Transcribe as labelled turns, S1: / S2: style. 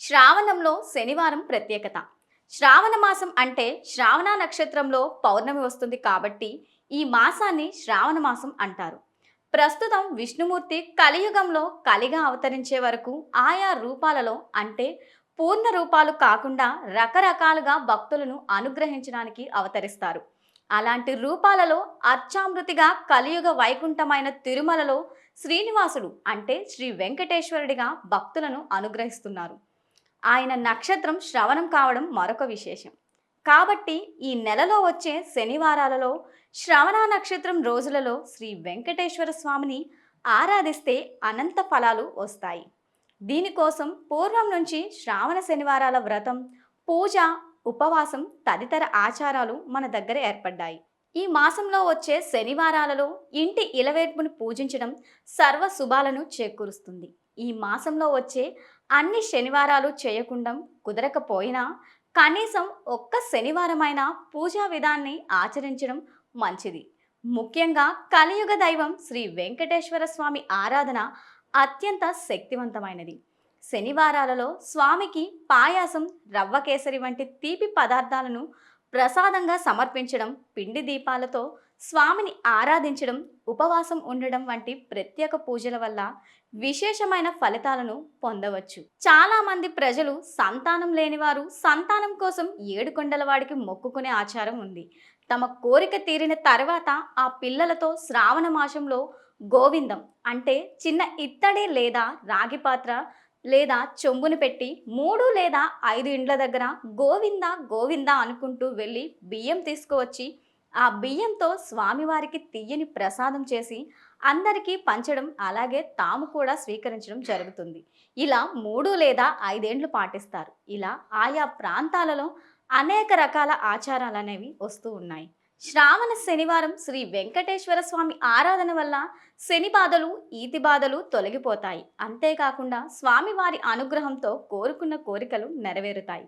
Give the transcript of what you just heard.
S1: శ్రావణంలో శనివారం ప్రత్యేకత. శ్రావణ మాసం అంటే శ్రావణ నక్షత్రంలో పౌర్ణమి వస్తుంది కాబట్టి ఈ మాసాన్ని శ్రావణ మాసం అంటారు. ప్రస్తుతం విష్ణుమూర్తి కలియుగంలో కలిగా అవతరించే వరకు ఆయా రూపాలలో అంటే పూర్ణ రూపాలు కాకుండా రకరకాలుగా భక్తులను అనుగ్రహించడానికి అవతరిస్తారు. అలాంటి రూపాలలో అర్చామృతిగా కలియుగ వైకుంఠమైన తిరుమలలో శ్రీనివాసుడు అంటే శ్రీ వెంకటేశ్వరుడిగా భక్తులను అనుగ్రహిస్తున్నారు. ఆయన నక్షత్రం శ్రవణం కావడం మరొక విశేషం. కాబట్టి ఈ నెలలో వచ్చే శనివారాలలో శ్రవణ నక్షత్రం రోజులలో శ్రీ వెంకటేశ్వర స్వామిని ఆరాధిస్తే అనంత ఫలాలు వస్తాయి. దీనికోసం పూర్వం నుంచి శ్రావణ శనివారాల వ్రతం పూజ ఉపవాసం తదితర ఆచారాలు మన దగ్గర ఏర్పడ్డాయి. ఈ మాసంలో వచ్చే శనివారాలలో ఇంటి ఇలవేర్పును పూజించడం సర్వ శుభాలను చేకూరుస్తుంది. ఈ మాసంలో వచ్చే అన్ని శనివారాలు చేయకుండా కుదరకపోయినా కనీసం ఒక్క శనివారమైన పూజా విధాన్ని ఆచరించడం మంచిది. ముఖ్యంగా కలియుగ దైవం శ్రీ వెంకటేశ్వర స్వామి ఆరాధన అత్యంత శక్తివంతమైనది. శనివారాలలో స్వామికి పాయాసం రవ్వ కేసరి వంటి తీపి పదార్థాలను ప్రసాదంగా సమర్పించడం పిండి దీపాలతో స్వామిని ఆరాధించడం ఉపవాసం ఉండడం వంటి ప్రత్యేక పూజల వల్ల విశేషమైన ఫలితాలను పొందవచ్చు. చాలామంది ప్రజలు సంతానం లేనివారు సంతానం కోసం ఏడుకొండల వాడికి మొక్కుకునే ఆచారం ఉంది. తమ కోరిక తీరిన తర్వాత ఆ పిల్లలతో శ్రావణ మాసంలో గోవిందం అంటే చిన్న ఇత్తడి లేదా రాగి పాత్ర లేదా చెంబును పెట్టి మూడు లేదా ఐదు ఇండ్ల దగ్గర గోవింద గోవింద అనుకుంటూ వెళ్ళి బియ్యం తీసుకువచ్చి ఆ బియ్యంతో స్వామివారికి తీయని ప్రసాదం చేసి అందరికీ పంచడం అలాగే తాము కూడా స్వీకరించడం జరుగుతుంది. ఇలా మూడు లేదా ఐదేండ్లు పాటిస్తారు. ఇలా ఆయా ప్రాంతాలలో అనేక రకాల ఆచారాలు అనేవి వస్తూ ఉన్నాయి. శ్రావణ శనివారం శ్రీ వెంకటేశ్వర స్వామి ఆరాధన వల్ల శని బాధలు ఈతి బాధలు తొలగిపోతాయి. అంతేకాకుండా స్వామివారి అనుగ్రహంతో కోరుకున్న కోరికలు నెరవేరుతాయి.